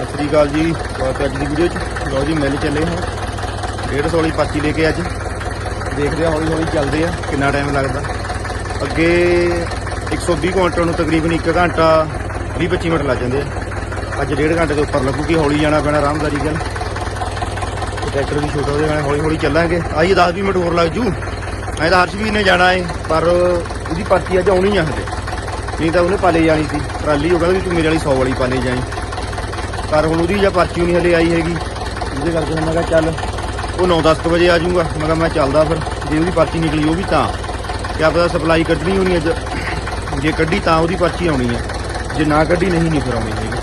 ਸਤਿ ਸ੍ਰੀ ਅਕਾਲ ਜੀ। ਸਵਾਗਤ ਹੈ ਅੱਜ ਦੀ ਵੀਡੀਓ 'ਚ। ਲਓ ਜੀ, ਮਿਲ ਚੱਲੇ ਹਾਂ 150 ਵਾਲੀ ਪਾਚੀ ਲੈ ਕੇ ਅੱਜ। ਦੇਖਦੇ ਆ ਹੌਲੀ ਹੌਲੀ ਚੱਲਦੇ ਆ, ਕਿੰਨਾ ਟਾਈਮ ਲੱਗਦਾ। ਅੱਗੇ 120 ਕੁਇੰਟਲ ਨੂੰ ਤਕਰੀਬਨ 1 ਘੰਟਾ 20-25 ਮਿੰਟ ਲੱਗ ਜਾਂਦੇ ਆ। ਅੱਜ ਡੇਢ ਘੰਟੇ ਤੋਂ ਉੱਪਰ ਲੱਗੂਗੀ, ਹੌਲੀ ਜਾਣਾ ਪੈਣਾ, ਆਰਾਮਦਾਰੀ ਗੱਲ। ਟਰੈਕਟਰ ਵੀ ਛੋਟਾ ਉਹਦੇ ਨਾਲ ਹੌਲੀ ਹੌਲੀ ਚੱਲਾਂਗੇ। ਆਈਏ 10-20 ਮਿੰਟ ਹੋਰ ਲੱਗ ਜੂ। ਐਂ ਤਾਂ ਹਰਸ਼ਵੀਰ ਨੇ ਜਾਣਾ ਏ, ਪਰ ਉਹਦੀ ਪਾਰਟੀ ਅੱਜ ਆਉਣੀ ਆ ਹਲੇ ਨਹੀਂ ਤਾਂ ਉਹਨੇ ਪਾਲੇ ਜਾਣੀ ਸੀ। ਟਰਾਲੀ ਉਹ ਕਹਿੰਦਾ ਵੀ ਤੂੰ ਮੇਰੇ ਵਾਲੀ 100 ਵਾਲੀ ਪਾਲੇ ਜਾਈ। ਪਰ ਹੁਣ ਉਹਦੀ ਜਾਂ ਪਰਚੀ ਨਹੀਂ ਹਲੇ ਆਈ ਹੈਗੀ। ਉਹਦੇ ਕਰਕੇ ਮੈਂ ਕਿਹਾ ਚੱਲ ਉਹ 9-10 ਵਜੇ ਆ ਜਾਊਗਾ। ਮੈਂ ਕਿਹਾ ਮੈਂ ਚੱਲਦਾ ਫਿਰ। ਜੇ ਉਹਦੀ ਪਰਚੀ ਨਿਕਲੀ ਉਹ ਵੀ ਤਾਂ। ਕਿਆ ਪਤਾ ਸਪਲਾਈ ਕੱਢਣੀ ਹੋਣੀ ਅੱਜ। ਜੇ ਕੱਢੀ ਤਾਂ ਉਹਦੀ ਪਰਚੀ ਆਉਣੀ ਹੈ ਜੇ ਨਾ ਕੱਢੀ ਨਹੀਂ ਨਹੀਂ ਫਿਰ ਆਉਣੀ ਹੈਗੀ।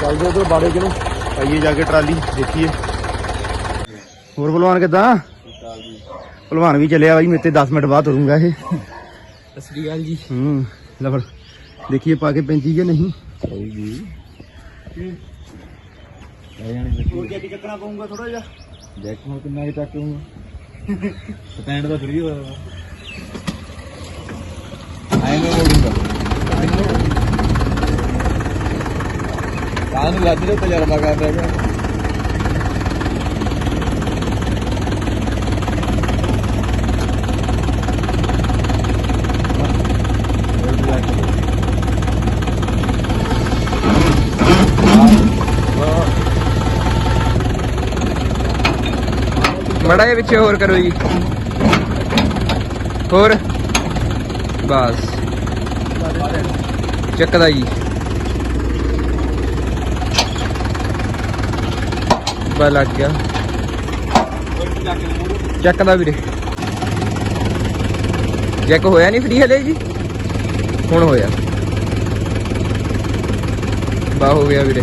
ਚੱਲਦੇ ਉਧਰ ਬਾੜੇ ਕਿਨੂੰ। ਆਈਏ ਜਾ ਕੇ ਟਰਾਲੀ ਦੇਖੀਏ। ਹੋਰ ਭਲਵਾਨ ਕਿਦਾਂ? ਭਲਵਾਨ ਵੀ ਚੱਲਿਆ ਬਾਈ ਮੇਰੇ ਤੇ 10 ਮਿੰਟ ਬਾਅਦ ਤੁਰੂੰਗਾ ਇਹ। ਸਤਿ ਸ੍ਰੀ ਅਕਾਲ ਜੀ। ਹੂੰ ਲੈ ਫਿਰ। ਦੇਖੀਏ ਪਾ ਕੇ ਪੈਂਦੀ ਕਿ ਨਹੀਂ। ਕੋਈ ਵੀ ਲੈ ਜਾਣੀ ਹੋਰ ਕੀ ਚੱਕਣਾ ਪਊਗਾ ਥੋੜਾ ਜਿਹਾ। ਦੇਖ ਮੈਂ ਕਿੰਨਾ ਕਿ ਚੱਕ ਲੂੰਗਾ ਸਟੈਂਡ ਦਾ ਫਰੀ ਹੋਇਆ ਆਏ ਮੈਂ ਮੋੜੂੰਗਾ ਕਾਹ ਨੂੰ ਰਿਹਾ ਤਜਰਬਾ ਕਰ ਰਿਹਾ ਪਿੱਛੇ ਹੋਰ ਕਰੋ ਜੀ। ਹੋਰ? ਬਸ। ਚੱਕਦਾ ਜੀ। ਬਾ ਲੱਗ ਗਿਆ। ਚੱਕਦਾ ਵੀਰੇ। ਜੈਕ ਹੋਇਆ ਨਹੀਂ ਫ੍ਰੀ ਹਲੇ ਜੀ? ਹੁਣ ਹੋਇਆ। ਬਾ ਹੋ ਗਿਆ ਵੀਰੇ।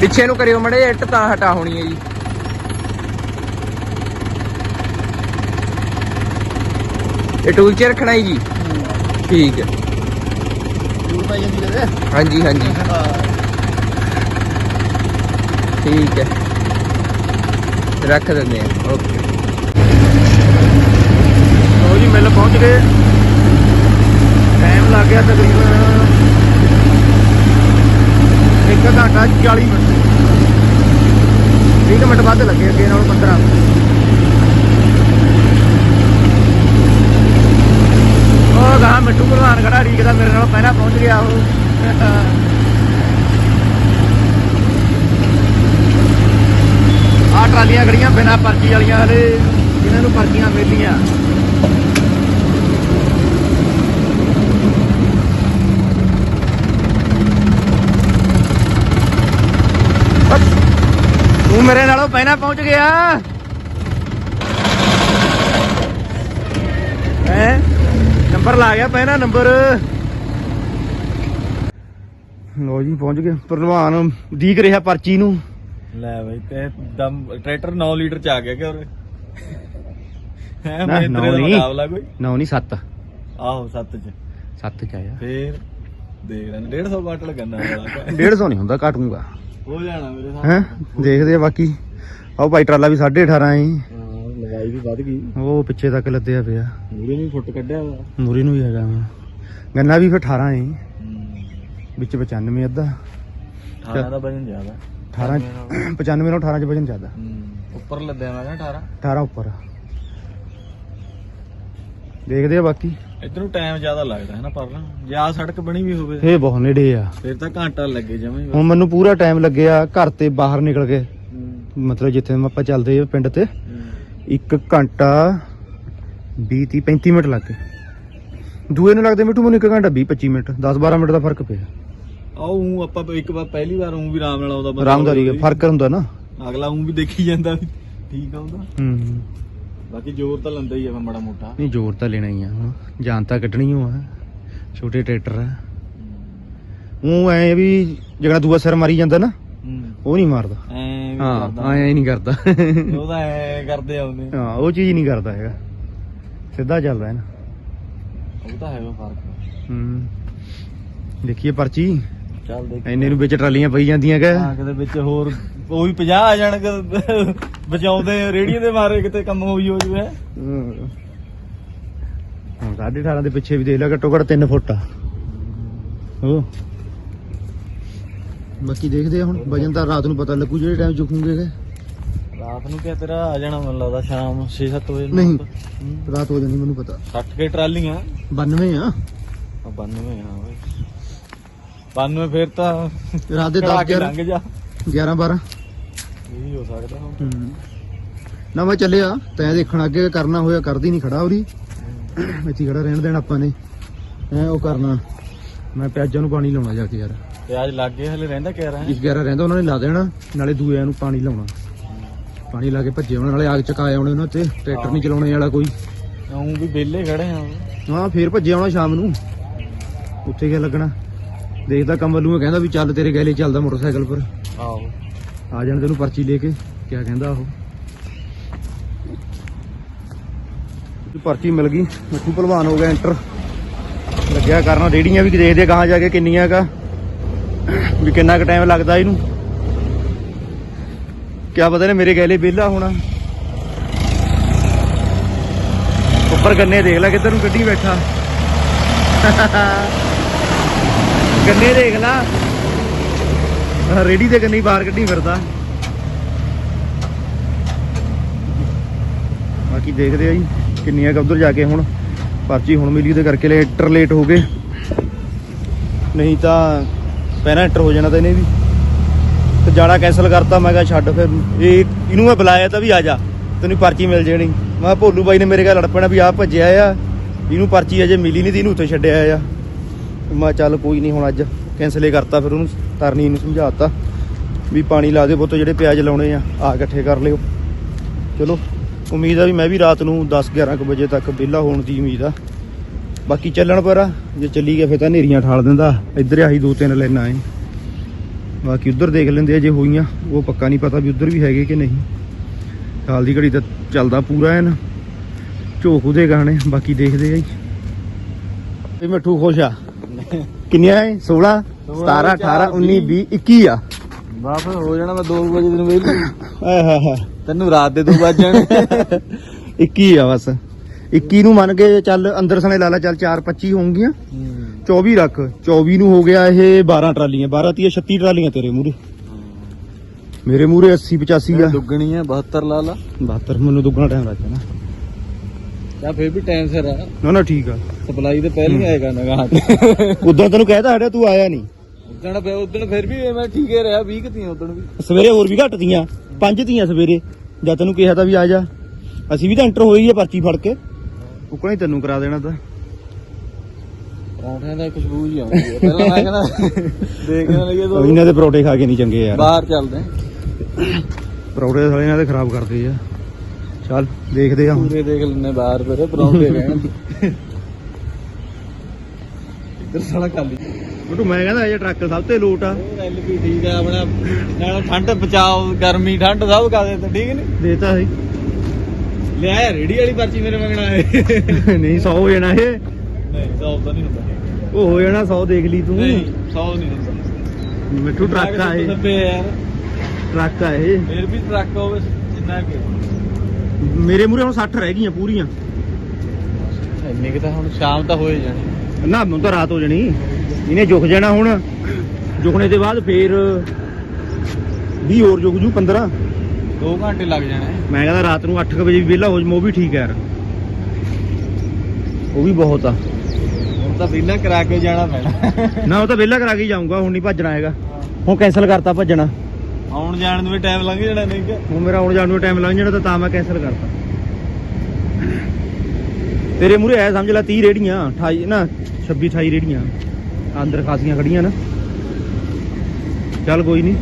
ਪਿੱਛੇ ਨੂੰ ਕਰਿਓ ਮੜੇ ਇੱਟ ਤਾਂ ਹਟਾ ਹੋਣੀ ਹੈ ਜੀ। ਇਹ ਟੂਲ ਚ ਰੱਖਣਾ ਹੈ ਜੀ। ਠੀਕ ਹੈ। ਟੂਲ ਪੈ ਜਾਂਦੀ ਜਦੇ ਹਾਂਜੀ ਹਾਂਜੀ। ਠੀਕ ਹੈ। ਰੱਖ ਦਿੰਦੇ ਆ ਓਕੇ। ਲੋ ਜੀ, ਮਿਲ ਪਹੁੰਚ ਗਏ। ਟਾਈਮ ਲੱਗ ਗਿਆ ਤਕਰੀਬਨ 1 ਘੰਟਾ 40 ਮਿੰਟ। 20 ਮਿੰਟ ਵੱਧ ਲੱਗੇ ਅੱਗੇ ਨਾਲੋਂ 15 ਉਹ ਪ੍ਰਧਾਨ ਖੜਾ ਰੀਕਦਾ ਮੇਰੇ ਨਾਲ ਪਹਿਲਾਂ ਪਹੁੰਚ ਗਿਆ ਉਹ। ਆ ਟਰਾਲੀਆਂ ਖੜੀਆਂ ਬਿਨਾ ਪਰਚੀ ਵਾਲੀਆਂ ਹਲੇ ਇਹਨਾਂ ਨੂੰ ਪਰਚੀਆਂ ਮਿਲਦੀਆਂ। ਤੂੰ ਮੇਰੇ ਨਾਲੋਂ ਪਹਿਲਾਂ ਪਹੁੰਚ ਗਿਆ। ਹੈ? ਨੰਬਰ ਲਾ ਗਿਆ ਪਹਿਲਾਂ ਨੰਬਰ। ਲੋ ਜੀ ਪਹੁੰਚ ਗਏ ਪ੍ਰਧਾਨ। ਦੀਕ ਰਿਹਾ ਪਰਚੀ ਨੂੰ। ਲੈ ਬਈ ਤੇ ਦਮ ਟਰੈਕਟਰ 9 ਲੀਟਰ ਚ ਆ ਗਿਆ ਕਿ ਉਰੇ? ਹੈ ਨਾ, ਮੈਂ ਨੌ ਤੇਰੇ ਦਾ। ਮੁਕਾਬਲਾ ਕੋਈ? ਨੌ ਨਹੀਂ 7 ਆਹੋ 7 ਚ। 7 ਚ ਆਇਆ। ਫੇਰ ਦੇਖ ਲੈਣ 150 ਬਾਟਲ ਗੰਨਾ ਵਾਲਾ 150 ਨਹੀਂ ਹੁੰਦਾ ਘਟੂਗਾ ਹੋ ਜਾਣਾ ਮੇਰੇ ਹੈ ਦੇਖਦੇ ਆ ਬਾਕੀ। ਆਹ ਭਾਈ ਟਰਾਲਾ ਵੀ 18.5 ਆਈ ਹਾਂ ਲਗਾਈ ਵੀ ਵੱਧ ਗਈ। ਉਹ ਪਿੱਛੇ ਤੱਕ ਲੱਦਿਆ ਪਿਆ। ਮੂਰੇ ਵੀ ਫੁੱਟ ਕੱਢਿਆ ਵਾ। ਮੂਰੀ ਨੂੰ ਵੀ ਹੈਗਾ ਵਾ। ਗੰਨਾ ਵੀ ਫਿਰ 18 ਆਈ ਵਿੱਚ 95 ਅੱਧਾ। 18 ਦਾ ਵਜਨ ਜ਼ਿਆਦਾ। 18 95 ਨਾਲ 18 ਚ ਵਜਨ ਜ਼ਿਆਦਾ। ਉੱਪਰ ਲੱਦਿਆ ਮੈਂ ਕਿਹਾ 18 18 ਉੱਪਰ। ਦੇਖਦੇ ਆ ਬਾਕੀ। ਇੱਧਰ ਨੂੰ ਟਾਈਮ ਜ਼ਿਆਦਾ ਲੱਗਦਾ ਹੈ ਨਾ ਪਰ ਜੇ ਆ ਸੜਕ ਬਣੀ ਵੀ ਹੋਵੇ। ਇਹ ਬਹੁਤ ਨੇੜੇ ਆ। ਫਿਰ ਤਾਂ ਘੰਟਾ ਲੱਗੇ ਜਮੇ ਹੁਣ ਮੈਨੂੰ ਪੂਰਾ ਟਾਈਮ ਲੱਗਿਆ ਘਰ ਤੇ ਬਾਹਰ ਨਿਕਲ ਕੇ। ਮਤਲਬ ਜਿੱਥੇ ਆਪਾਂ ਚੱਲਦੇ ਆ ਪਿੰਡ ਤੇ। 1 ਘੰਟਾ 20 30 35 ਮਿੰਟ ਲੱਗ ਗਏ। ਦੂਏ ਨੂੰ ਲੱਗਦੇ ਮਿੱਟੂ ਮੈਨੂੰ 1 ਘੰਟਾ 20 25 ਮਿੰਟ 10 12 ਮਿੰਟ ਦਾ ਫ਼ਰਕ ਪਿਆ। ਊਂ ਆਪਾਂ ਇੱਕ ਵਾਰ ਪਹਿਲੀ ਵਾਰ ਊਂ ਵੀ ਆਰਾਮ ਨਾਲ ਆਉਂਦਾ ਬੰਦਾ ਆਰਾਮਦਾਰੀ ਦਾ ਫ਼ਰਕ ਹੁੰਦਾ ਨਾ। ਅਗਲਾ ਊਂ ਵੀ ਦੇਖੀ ਜਾਂਦਾ ਵੀ ਠੀਕ ਆਉਂਦਾ ਹੂੰ। ਬਾਕੀ ਜ਼ੋਰ ਤਾਂ ਲੰਦਾ ਹੀ ਆ ਮਾੜਾ ਮੋਟਾ। ਨਹੀਂ ਜ਼ੋਰ ਤਾਂ ਲੈਣਾ ਹੀ ਆ ਹੁਣ। ਜਾਨ ਤਾਂ ਕੱਢਣੀ ਓ ਆ। ਛੋਟੇ ਟਰੈਕਟਰ ਆ। ਉਹ ਐ ਵੀ ਜਿਹੜਾ ਦੂਆ ਸਿਰ ਮਾਰੀ ਜਾਂਦਾ ਨਾ ਹੂੰ ਉਹ ਨਹੀਂ ਮਾਰਦਾ। ਐ ਵੀ ਹਾਂ ਕਰਦਾ। ਐ ਨਹੀਂ ਕਰਦਾ। ਉਹਦਾ ਐ ਕਰਦੇ ਆਉਂਦੇ ਹਾਂ ਉਹ ਚੀਜ਼ ਨਹੀਂ ਕਰਦਾ ਹੈਗਾ। ਸਿੱਧਾ ਚੱਲਦਾ ਹੈ ਨਾ। ਉਹ ਤਾਂ ਹੈਗਾ ਫ਼ਰਕ। ਹੂੰ। ਦੇਖੀਏ ਪਰਚੀ। ਚੱਲ ਦੇਖ। ਇੰਨੇ ਨੂੰ ਵਿੱਚ ਟਰਾਲੀਆਂ ਪਈ ਜਾਂਦੀਆਂ ਕਿ। ਹਾਂ ਕਿਤੇ ਵਿੱਚ ਹੋਰ ਉਹ ਵੀ 50 ਆ ਜਾਣ ਕਿ ਬਚਾਉਂਦੇ ਰੇੜੀਆਂ ਦੇ ਮਾਰੇ ਕਿਤੇ ਕੰਮ ਹੋਈ ਹੋ ਜੂਏ ਹੂੰ। ਹੁਣ 18.5 ਦੇ ਪਿੱਛੇ ਵੀ ਦੇਖ ਲੈ ਘੱਟੋ ਘੱਟ 3 ਫੁੱਟ ਆ। ਉਹ। ਬਾਕੀ ਦੇਖਦੇ ਆ ਹੁਣ ਵਜਨ ਤਾਂ ਰਾਤ ਨੂੰ ਪਤਾ ਲੱਗੂ ਜਿਹੜੇ ਟਾਈਮ ਚੁੱਕੂਗੇ ਰਾਤ ਨੂੰ ਕਿਆ ਤੇਰਾ ਆ ਜਾਣਾ ਮੈਨੂੰ ਲੱਗਦਾ ਸ਼ਾਮ 6-7 ਵਜੇ ਨਹੀਂ। ਹੂੰ। ਰਾਤ ਹੋ ਜਾਣੀ ਮੈਨੂੰ ਪਤਾ। 60 ਕੇ ਟਰਾਲੀਆਂ 92 ਆ। ਆ 92 ਹਾਂ ਓਏ 92 ਫਿਰ ਤਾਂ ਰਾਤ ਦੇ ਚੜਾ 10 ਕੇ 11 ਲੰਘ ਜਾ। 11 12 ਇਹ ਵੀ ਹੋ ਸਕਦਾ ਹੁਣ। ਹੂੰ। ਨਾ ਮੈਂ ਚੱਲਿਆ ਤੈਂ ਦੇਖਣ ਅੱਗੇ ਕਰਨਾ ਹੋਇਆ ਕਰਦੀ ਨਹੀਂ ਖੜਾ ਉਰੀ। ਇੱਥੇ ਹੀ ਖੜਾ ਰਹਿਣ ਦੇਣ ਆਪਾਂ ਨੇ। ਐ ਉਹ ਕਰਨਾ। ਮੈਂ ਪਿਆਜ਼ਾਂ ਨੂੰ ਪਾਣੀ ਲਾਉਣਾ ਜਾ ਕੇ ਯਾਰ। ਤੇ ਅੱਜ ਲੱਗੇ ਹਲੇ ਰਹਿੰਦਾ ਕਹਿ ਰਹਾ ਇੱਕ 11 ਰਹਿੰਦਾ ਉਹਨਾਂ ਨੇ ਲਾ ਦੇਣਾ ਨਾਲੇ ਦੂਏ ਨੂੰ ਪਾਣੀ ਲਾਉਣਾ। ਪਾਣੀ ਲਾ ਕੇ ਭੱਜੇ ਉਹਨਾਂ ਨਾਲੇ ਆਗ ਚਕਾ ਆਉਣੇ ਉਹਨਾਂ ਤੇ ਟਰੈਕਟਰ ਨਹੀਂ ਚਲਾਉਣੇ ਵਾਲਾ ਕੋਈ। ਉਹ ਵੀ ਵਿਹਲੇ ਖੜੇ ਆ। ਹਾਂ ਫੇਰ ਭੱਜੇ ਆਉਣਾ ਸ਼ਾਮ ਨੂੰ। ਉੱਥੇ ਕੀ ਲੱਗਣਾ? ਦੇਖਦਾ ਕਮਲੂ ਮੈਂ ਕਹਿੰਦਾ ਵੀ ਚੱਲ ਤੇਰੇ ਗੈਲੇ ਚੱਲਦਾ ਮੋਟਰਸਾਈਕਲ ਪਰ। ਆ ਜਾਣ ਤੈਨੂੰ ਪਰਚੀ ਲੈ ਕੇ ਕਿਆ ਕਹਿੰਦਾ ਉਹ। ਪਰਚੀ ਮਿਲ ਗਈ। ਮਿੱਠੂ ਭਲਵਾਨ ਹੋ ਗਿਆ ਐਂਟਰ ਲੱਗਿਆ ਕਰਨਾ ਰੇੜੀਆਂ ਵੀ ਦੇਖਦੇ ਕਹਾਂ ਜਾ ਕੇ ਕਿੰਨੀਆਂ ਕਾ। ਵੀ ਕਿੰਨਾ ਕੁ ਟਾਈਮ ਲੱਗਦਾ ਇਹਨੂੰ? ਕਿਆ ਪਤਾ ਨੇ ਮੇਰੇ ਗੈਲੇ ਵਿਹਲਾ ਹੋਣਾ। ਉੱਪਰ ਗੰਨੇ ਦੇਖ ਲੈ ਕਿੱਧਰ ਨੂੰ ਗੱਡੀ ਬੈਠਾ। ਗੰਨੇ ਦੇਖ ਲੈ। ਰੇੜੀ ਦੇ ਗੰਨੇ ਬਾਹਰ ਕੱਢੀ ਫਿਰਦਾ। ਬਾਕੀ ਦੇਖਦੇ ਆ ਜੀ, ਕਿੰਨੀਆਂ ਕੁ ਉੱਧਰ ਜਾ ਕੇ ਹੁਣ ਪਰਚੀ ਹੁਣ ਮਿਲੀ ਉਹਦੇ ਕਰਕੇ ਲੇਟਰ ਲੇਟ ਹੋ ਗਏ। ਨਹੀਂ ਤਾਂ ਪਹਿਲਾਂ ਐਂਟਰ ਹੋ ਜਾਣਾ ਤਾਂ ਇਹਨੇ ਵੀ। ਤੇ ਜਾਣਾ ਕੈਨਸਲ ਕਰਤਾ, ਮੈਂ ਕਿਹਾ ਛੱਡ ਫਿਰ। ਇਹ ਇਹਨੂੰ ਮੈਂ ਬੁਲਾਇਆ ਤਾਂ ਵੀ ਆ ਜਾ। ਤੈਨੂੰ ਪਰਚੀ ਮਿਲ ਜਾਣੀ। ਮੈਂ ਕਿਹਾ ਭੋਲੂ ਬਾਈ ਨੇ ਮੇਰੇ ਘਰ ਲੜ ਪੈਣਾ ਵੀ ਆ ਭੱਜਿਆ ਆ। ਇਹਨੂੰ ਪਰਚੀ ਅਜੇ ਮਿਲੀ ਨਹੀਂ ਤੇ ਇਹਨੂੰ ਉੱਥੇ ਛੱਡਿਆ ਆ। ਮੈਂ ਕਿਹਾ ਚੱਲ ਕੋਈ ਨਹੀਂ ਹੁਣ ਅੱਜ ਕੈਨਸਲ ਹੀ ਕਰਤਾ ਫਿਰ ਉਹਨੂੰ। ਤਰਨੀ ਨੂੰ ਸਮਝਾਤਾ ਵੀ ਪਾਣੀ ਲਾ ਦੇ ਪੁੱਤ ਜਿਹੜੇ ਪਿਆਜ਼ ਲਾਉਣੇ ਆ ਆ ਇਕੱਠੇ ਕਰ ਲਿਓ। ਚਲੋ, ਉਮੀਦ ਆ ਵੀ ਮੈਂ ਵੀ ਰਾਤ ਨੂੰ 10 11 ਕੁ ਵਜੇ ਤੱਕ ਵਿਹਲਾ ਹੋਣ ਦੀ ਉਮੀਦ ਆ। ਬਾਕੀ ਚੱਲਣ ਪਰ ਜੇ ਚੱਲੀ ਗਿਆ ਫਿਰ ਤਾਂ ਹਨੇਰੀਆਂ ਠਾਲ ਦਿੰਦਾ। ਇੱਧਰ ਆਹੀ ਦੋ ਤਿੰਨ ਲਾਈਨਾਂ ਐ। ਬਾਕੀ ਉੱਧਰ ਦੇਖ ਲੈਂਦੇ ਆ ਜੇ ਹੋਈਆਂ ਉਹ ਪੱਕਾ ਨਹੀਂ ਪਤਾ ਵੀ ਉੱਧਰ ਵੀ ਹੈਗੇ ਕਿ ਨਹੀਂ। ਹਾਲ ਦੀ ਘੜੀ ਤਾਂ ਚੱਲਦਾ ਪੂਰਾ ਐਨ। ਝੋਕ ਉਹਦੇ ਗਾਣੇ ਬਾਕੀ ਦੇਖਦੇ ਆ ਜੀ। ਇਹ ਮਿੱਠੂ ਖੁਸ਼ ਆ। ਕਿੰਨੀਆਂ ਐ? 16 17 18 19 20 21 ਆ। ਵਾਪਸ ਹੋ ਜਾਣਾ ਮੈਂ 2 ਵਜੇ ਦਿਨ ਵੇਲੇ ਆਏ ਹਾਏ ਹਾਏ। ਤੈਨੂੰ ਰਾਤ ਦੇ 2 ਵਜ ਜਾਣੇ। 21 ਆ ਬਸ। 21 ਨੂੰ ਮੰਨ ਕੇ ਚੱਲ ਅੰਦਰ ਸਣੇ ਲਾ ਲਾ ਚੱਲ 4 25 ਹੋਣਗੀਆਂ 24 ਰੱਖ 24 ਨੂੰ ਹੋ ਗਿਆ ਇਹ 12 ਟਰਾਲੀਆਂ 12 ਤੀਏ 36 ਟਰਾਲੀਆਂ ਤੇਰੇ ਮੂਰੇ ਮੇਰੇ ਮੂਰੇ 80 85 ਆ। ਦੁੱਗਣੀ ਹੈ 72 ਲਾ ਲਾ। 72 ਮੈਨੂੰ ਦੁੱਗਣਾ ਟਾਈਮ ਲੱਗ ਜਾਣਾ। ਜਾਂ ਫੇਰ ਵੀ ਟਾਈਮ ਸਿਰ ਆ। ਨਾ ਨਾ ਠੀਕ ਆ। ਸਪਲਾਈ ਤੇ ਪਹਿਲਾਂ ਹੀ ਆਏਗਾ ਨਗਾਹ ਤੇ। ਉਦੋਂ ਤੈਨੂੰ ਕਹਿਤਾ ਹਟਿਆ ਤੂੰ ਆਇਆ ਨਹੀਂ। ਉਦਣ ਫੇਰ ਉਦਣ ਫਿਰ ਵੀ ਮੈਂ ਠੀਕ ਹੀ ਰਿਹਾ 20 ਕਤੀਆਂ ਉਦਣ ਵੀ। ਸਵੇਰੇ ਹੋਰ ਵੀ ਘੱਟ ਤੀਆਂ ਪੰਜ ਤੀਆਂ ਸਵੇਰੇ। ਜਦ ਤੈਨੂੰ ਕਿਹਾ ਤਾਂ ਵੀ ਆ ਜਾ। ਅਸੀਂ ਵੀ ਤਾਂ ਐਂਟਰ ਹੋਈ ਆ ਪਰਚੀ ਫੜ ਕੇ। ਉਕਣਾ ਹੀ ਤੈਨੂੰ ਕਰਾ ਦੇਣਾ ਤਾਂ। ਪਰੌਂਠਿਆਂ ਦਾ ਖੁਸ਼ਬੂ ਹੀ ਆਉਂਦੀ ਹੈ। ਪਹਿਲਾਂ ਮੈਂ ਕਹਿੰਦਾ ਦੇਖਣ ਲੱਗੇ ਤਾਂ ਇਹਨਾਂ ਦੇ ਪਰੌਠੇ ਖਾ ਕੇ ਨਹੀਂ ਚੰਗੇ ਯਾਰ। ਬਾਹਰ ਚੱਲਦੇ। ਪਰੌਠੇ ਸਾਲੇ ਇਹਨਾਂ ਦੇ ਖਰਾਬ ਕਰਦੇ ਆ। ਚੱਲ ਦੇਖਦੇ ਆ ਪੂਰੇ ਦੇਖ ਲੈਣੇ ਬਾਹਰ ਫਿਰ ਪਰੌਂਠੇ ਰਹਿਣ ਇੱਧਰ ਸਾਲਾ ਖਾਲੀ। ਬਟੂ ਮੈਂ ਕਹਿੰਦਾ ਇਹ ਟਰੱਕ ਸਭ ਤੇ ਲੋਟ ਆ। ਐਲ ਵੀ ਠੀਕ ਆ ਆਪਣਾ ਨਾਲ ਠੰਡ ਬਚਾਓ ਗਰਮੀ ਠੰਡ ਸਭ ਕਾ ਦੇ ਤਾਂ ਠੀਕ ਨਹੀਂ ਦੇਤਾ ਸੀ। ਲਿਆ ਰੇੜੀ ਵਾਲੀ ਪਰਚੀ ਮੇਰੇ ਮੰਗਣਾ ਹੈ। ਨਹੀਂ 100 ਹੋ ਜਾਣਾ ਇਹ। ਨਹੀਂ 100 ਤਾਂ ਨਹੀਂ ਹੁੰਦਾ। ਉਹ ਹੋ ਜਾਣਾ 100 ਦੇਖ ਲਈ ਤੂੰ। ਨਹੀਂ 100 ਨਹੀਂ ਹੁੰਦਾ। ਮਿੱਠੂ ਟਰੱਕ ਆ ਇਹ। ਸੱਬੇ ਯਾਰ। ਟਰੱਕ ਆ ਇਹ। ਫਿਰ ਵੀ ਟਰੱਕ ਹੋਵੇ ਜਿੰਨਾ ਕਿ। ਮੇਰੇ ਮੂਰੇ ਹੁਣ 60 ਰਹਿ ਗਈਆਂ ਪੂਰੀਆਂ। ਇੰਨੇ ਕਿ ਤਾਂ ਹੁਣ ਸ਼ਾਮ ਤਾਂ ਹੋਏ ਜਾਣੀ। ਨਾ ਹੁਣ ਤਾਂ ਰਾਤ ਹੋ ਜਾਣੀ। ਇਹਨੇ ਜੁਖ ਜਾਣਾ ਹੁਣ। ਜੁਖਣੇ ਦੇ ਬਾਅਦ ਫੇਰ 20 ਹੋਰ ਜੁਗ ਜੂ 15 2 ਘੰਟੇ ਲੱਗ ਜਾਣੇ। ਮੈਂ ਕਹਿੰਦਾ ਰਾਤ ਨੂੰ 8 ਵਜੇ ਵੀ ਵਿਹਲਾ ਹੋ ਜਾਵਾਂ ਉਹ ਵੀ ਠੀਕ ਹੈ ਯਾਰ। ਉਹ ਵੀ ਬਹੁਤ ਆ। ਹੁਣ ਤਾਂ ਪਹਿਲਾਂ ਕਰਾ ਕੇ ਜਾਣਾ ਪੈਣਾ। ਨਾ ਉਹ ਤਾਂ ਵਿਹਲਾ ਕਰਾ ਕੇ ਜਾਊਂਗਾ ਹੁਣ ਨਹੀਂ ਭੱਜਣਾ ਹੈਗਾ। ਹੁਣ ਕੈਨਸਲ ਕਰਤਾ ਭੱਜਣਾ। ਆਉਣ ਜਾਣ ਨੂੰ ਵੀ ਟਾਈਮ ਲੰਘ ਜਾਣਾ ਨਹੀਂ ਕਿ? ਹੁਣ ਮੇਰਾ ਆਉਣ ਜਾਣ ਨੂੰ ਟਾਈਮ ਲੱਗ ਜਾਣਾ ਤਾਂ ਤਾਂ ਮੈਂ ਕੈਨਸਲ ਕਰਤਾ। ਤੇਰੇ ਮੂਰੇ ਐ ਸਮਝ ਲੈ 30 ਰੇੜੀਆਂ 28 ਨਾ 26 28 ਰੇੜੀਆਂ ਅੰਦਰ ਖਾਸੀਆਂ ਖੜੀਆਂ ਨਾ। ਚੱਲ ਕੋਈ ਨਹੀਂ।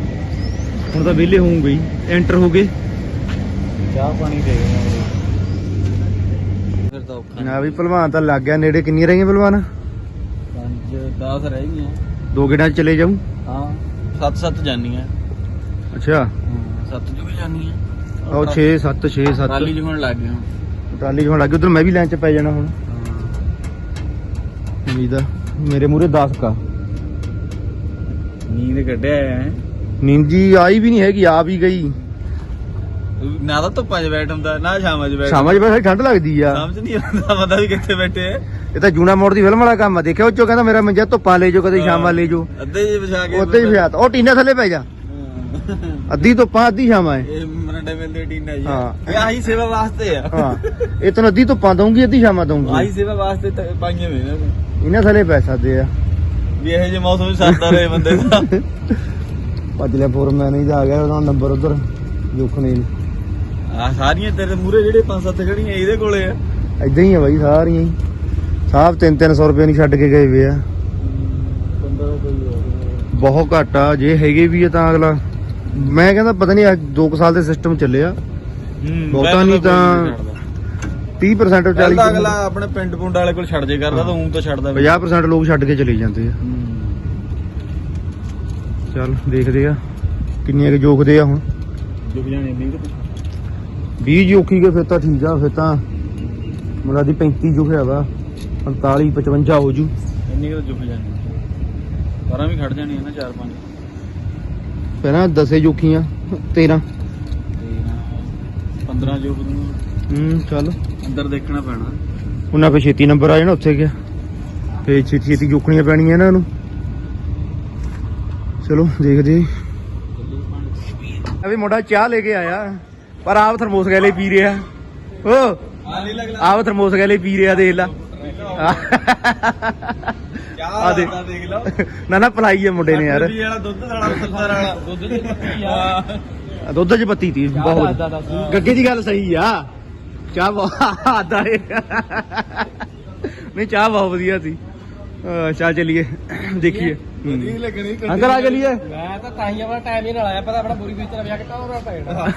ਹੁਣ ਤਾਂ ਵਿਹਲੇ ਹੋਊਂਗੇ ਹੀ ਐਂਟਰ ਹੋ ਗਏ। ਚਾਹ ਪਾਣੀ ਦੇ ਫਿਰ ਤਾਂ ਔਖਾ ਨਾ ਵੀ ਭਲਵਾਨ ਤਾਂ ਲੱਗ ਗਿਆ ਨੇੜੇ ਕਿੰਨੀਆਂ ਰਹੀਆਂ ਭਲਵਾਨ? 5 10 ਰਹਿ ਗਈਆਂ। ਦੋ ਗੇੜਾਂ ਚਲੇ ਜਾਊਂ? ਹਾਂ 7 7 ਜਾਨੀਆਂ ਅੱਛਾ। 7 ਜੋ ਵੀ ਜਾਨੀਆਂ ਉਹ 6 7 6 7 ਟਰਾਲੀ ਜਗਣ ਲੱਗ ਗਏ ਹੁਣ। ਟਰਾਲੀ ਹੁਣ ਲੱਗ ਉਧਰ ਮੈਂ ਵੀ ਲਾਈਨ 'ਚ ਪੈ ਜਾਣਾ ਹੁਣ। ਉਮੀਦ ਆ ਮੇਰੇ ਮੂਰੇ 10 ਕਾ। ਨੀਂਦ ਕੱਢਿਆ ਹੈ। ਨੀਂਦ ਜੀ ਆਈ ਵੀ ਨਹੀਂ ਹੈਗੀ ਆ ਵੀ ਗਈ। ਨਾ ਤਾਂ ਧੁੱਪਾਂ 'ਚ ਬੈਠ ਹੁੰਦਾ ਨਾ ਸ਼ਾਮਾਂ 'ਚ ਬੈਠ ਸ਼ਾਮਾਂ 'ਚ ਬੈਠਾ ਠੰਡ ਲੱਗਦੀ ਆ। ਸਮਝ ਨਹੀਂ ਆਉਂਦਾ ਬੰਦਾ ਵੀ ਕਿੱਥੇ ਬੈਠੇ ਇਹ ਤਾਂ ਜੂਨਾ ਮੋੜ ਦੀ ਫਿਲਮ ਵਾਲਾ ਕੰਮ ਆ ਦੇਖਿਆ ਉਹ ਚੋਂ ਕਹਿੰਦਾ ਮੇਰਾ ਮੰਜਾ ਧੁੱਪਾਂ ਲੈ ਜਾਓ ਕਦੇ ਸ਼ਾਮਾਂ ਲੈ ਜਾਓ। ਅੱਧੇ ਜੇ ਵਿਛਾ ਕੇ ਉੱਤੇ ਹੀ ਫਿਆਤ ਉਹ ਟੀਨਾ ਥੱਲੇ ਪੈ ਜਾ। ਅੱਧੀ ਧੁੱਪਾਂ ਅੱਧੀ ਸ਼ਾਮਾਂ ਹੈ ਇਹ ਮਰੰਡੇ ਵੇਲੇ ਟੀਨਾ ਜੀ ਹਾਂ। ਇਹ ਆਹੀ ਸੇਵਾ ਵਾਸਤੇ ਆ। ਹਾਂ। ਇਹ ਤੈਨੂੰ ਅੱਧੀ ਧੁੱਪਾਂ ਦਊਂਗੀ ਅੱਧੀ ਸ਼ਾਮਾਂ ਆਹੀ ਦਊਂਗੀ ਸੇਵਾ ਵਾਸਤੇ ਤਾਂ ਪਾਈਆਂ ਵੇ ਇਹਨਾਂ ਨੇ। ਇਹਨਾਂ ਥੱਲੇ ਪੈ ਸਕਦੇ ਆ। ਵੀ ਇਹ ਜੇ ਮੌਸਮ ਸਰਦਾ ਰਹੇ ਬੰਦੇ ਦਾ ਭੱਜ ਲਿਆ ਫੋਰਮੈਨ ਹੀ ਆ ਗਿਆ ਉਹਦਾ ਨੰਬਰ ਉਧਰ ਜੁਖਣੇ ਆ ਸਾਰੀਆਂ ਤੇਰੇ ਮੂਰੇ ਜਿਹੜੇ ਪੰਜ ਸੱਤ ਖੜੀਆਂ ਇਹਦੇ ਕੋਲੇ ਆ। ਇਦਾਂ ਹੀ ਆ ਬਾਈ ਸਾਰੀਆਂ ਹੀ। ਸਾਹਬ 3-300 ਰੁਪਏ ਨਹੀਂ ਛੱਡ ਕੇ ਗਏ ਵੇ ਆ। ਬਹੁਤ ਘੱਟ ਆ ਜੇ ਹੈਗੇ ਵੀ ਆ ਤਾਂ ਅਗਲਾ। ਮੈਂ ਕਹਿੰਦਾ ਪਤਾ ਨਹੀਂ 2 ਸਾਲ ਦੇ ਸਿਸਟਮ ਚੱਲਿਆ ਬਹੁਤਾ ਨਹੀਂ ਤਾਂ 30% 40% ਚੱਲਦਾ ਅਗਲਾ ਆਪਣੇ ਪਿੰਡ ਪੁੰਡ ਵਾਲੇ ਕੋਲ ਛੱਡ ਜੇ ਕਰਦਾ ਤਾਂ ਉਂ ਤਾਂ ਛੱਡਦਾ ਵੀ। 50% ਲੋਕ ਛੱਡ ਕੇ ਚਲੇ ਜਾਂਦੇ ਆ। ਚੱਲ ਦੇਖਦੇ ਆ ਕਿੰਨੀਆਂ ਕੁ ਜੋਖਦੇ ਆ ਹੁਣ। ਜੁਗ ਜਾਣੇ ਨਹੀਂ ਤੇ 20 ਜੋਖੀ ਕੇ ਫਿਰ ਤਾਂ ਠੀਕ ਆ ਫਿਰ ਤਾਂ ਮੁਲਾ ਦੀ 35 ਜੋਖਿਆ ਵਾ 45 55 ਹੋ ਜੂ। ਇੰਨੀ ਕੁ ਜੁਗ ਜਾਣੀ ਪਰਾਂ ਵੀ ਖੜ ਜਾਣੀ ਹੈ ਨਾ ਚਾਰ ਪੰਜ। ਪਹਿਲਾਂ ਦਸੇ ਜੋਖੀਆਂ 13 15 ਜੁਗ ਨੂੰ। ਹੂੰ ਚੱਲ। ਅੰਦਰ ਦੇਖਣਾ ਪੈਣਾ। ਉਹਨਾਂ ਫੇ ਛੇਤੀ ਨੰਬਰ ਆ ਜਾਣਾ ਉੱਥੇ ਗਿਆ ਫੇ ਛੇਤੀ ਛੇਤੀ ਜੋਖਣੀਆਂ ਪੈਣੀਆਂ ਇਹਨਾਂ ਨੂੰ। ਚਲੋ ਦੇਖਦੇ ਆ ਵੀ ਮੁੰਡਾ ਚਾਹ ਲੈ ਕੇ ਆਇਆ ਪਰ ਆਪ ਥਰਮੋਸ ਗੈਲੇ ਪੀ ਰਿਹਾ। ਓ ਆ ਨਹੀਂ ਲੱਗਦਾ ਆਪ ਥਰਮੋਸ ਗੈਲੇ ਪੀ ਰਿਹਾ ਦੇਖ ਲਾ। ਆ ਲਓ ਨਾ ਨਾ ਪਲਾਈ ਆ ਮੁੰਡੇ ਨੇ ਯਾਰ। ਦੁੱਧ ਵਾਲਾ 70 ਵਾਲਾ ਦੁੱਧ ਦੀ ਪੱਤੀ ਆ। ਦੁੱਧ ਚ ਬੱਤੀ ਤੀ ਬਹੁਤ। ਗੱਗੇ ਦੀ ਗੱਲ ਸਹੀ ਆ। ਚਾਹ ਬਹੁਤ ਆਦਾ ਏ। ਨਹੀਂ ਚਾਹ ਬਹੁਤ ਵਧੀਆ ਸੀ ਚੱਲ ਚਲੀਏ। ਦੇਖੀਏ। ਵਧੀਆ ਲੱਗਣੀ ਅੰਦਰ ਆ ਚਲੀਏ ਮੈਂ ਤਾਂ ਤਾਂ ਹੀ ਆਪਣਾ ਟਾਈਮ ਹੀ ਨਾਲ ਆਇਆ ਪਤਾ ਆਪਣਾ ਬੁਰੀ ਬੀਤਰ ਵਿਆਹ ਕਿਤਾ ਹੋਣਾ ਪੈਣਾ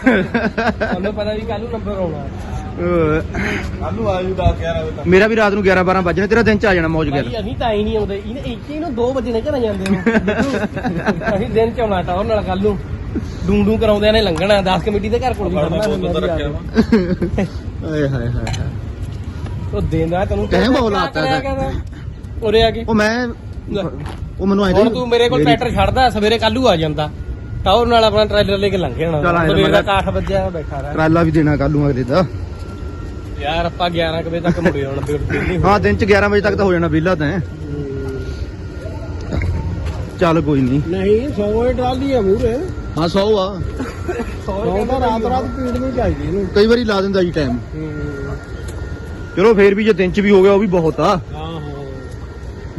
ਤੁਹਾਨੂੰ ਪਤਾ ਵੀ ਕੱਲ ਨੂੰ ਨੰਬਰ ਆਉਣਾ। ਅਹ। ਕੱਲੂ ਆਜੂ 10 11 ਵਜੇ ਤੱਕ। ਮੇਰਾ ਵੀ ਰਾਤ ਨੂੰ 11 12 ਵਜਣੇ ਤੇਰਾ ਦਿਨ ਚ ਆ ਜਾਣਾ ਮੌਜ ਕਰ ਭਾਈ ਅਸੀਂ ਤਾਂ ਹੀ ਨਹੀਂ ਆਉਂਦੇ। ਇਹਨੇ ਇੱਕ ਹੀ ਨੂੰ 2 ਵਜੇ ਨੇ ਘਰਾਂ ਜਾਂਦੇ ਨੂੰ ਅਸੀਂ ਦਿਨ ਚ ਆਉਣਾ ਟਾਉਰ ਨਾਲ ਕੱਲ ਨੂੰ। ਡੂੰ ਡੂੰ ਕਰਾਉਂਦੇ ਨੇ ਲੰਘਣਾ 10 ਕਮੇਟੀ ਦੇ ਘਰ ਕੋਲ ਵੀ ਖੜਨਾ ਤਾਂ ਰੱਖਿਆ ਵਾ। ਓਏ ਹਾਏ ਹਾਏ ਹਾਏ। ਉਹ ਦਿਨ ਦਾ ਤੈਨੂੰ ਟਾਈਮ ਬਹੁਤ ਲਾਤਾ? ਉਰੇ ਆ ਕੇ। ਉਹ ਮੈਂ ਉਹ ਮੈਨੂੰ ਐਂ ਹੁਣ ਤੂੰ ਮੇਰੇ ਕੋਲ ਟਰੈਕਟਰ ਛੱਡਦਾ ਸਵੇਰੇ ਕੱਲੂ ਆ ਜਾਂਦਾ। ਟਾਉਰ ਨਾਲ ਆਪਣਾ ਟਰੈਲਰ ਲੈ ਕੇ ਲੰਘ ਜਾਣਾ। ਚੱਲ ਆਏ ਤਾਂ ਸਵੇਰੇ ਮੈਂ- ਦਾ 8 ਵਜੇ ਬੈਠਾ ਰਹਿ। ਟਰਾਲਾ ਵੀ ਦੇਣਾ ਕੱਲ ਨੂੰ ਅਗਲੇ ਦਾ। ਯਾਰ ਆਪਾਂ 11 ਕੁ ਵਜੇ ਤੱਕ ਮੁੜੇ ਆਉਣਾ ਫਿਰ ਦਿੱਲੀ ਹਾਂ ਦਿਨ ਚ 11 ਵਜੇ ਤੱਕ ਤਾਂ ਹੋ ਜਾਣਾ ਵਿਹਲਾ ਤੈਂ। ਚੱਲ ਕੋਈ ਨਹੀਂ। ਨਹੀਂ 100 ਟਰਾਲੀ ਆ ਮੂਰੇ ਹਾਂ 100 ਆ। 100 ਦਾ ਰਾਤ ਰਾਤ ਪੀੜ ਨਹੀਂ ਚਾਹੀਦੀ ਇਹਨੂੰ। ਕਈ ਵਾਰੀ ਲਾ ਦਿੰਦਾ ਜੀ ਟਾਈਮ ਚਲੋ ਫੇਰ ਵੀ ਜੇ ਦਿਨ ਚ ਵੀ ਹੋ ਗਿਆ ਉਹ ਵੀ ਬਹੁਤ ਆ।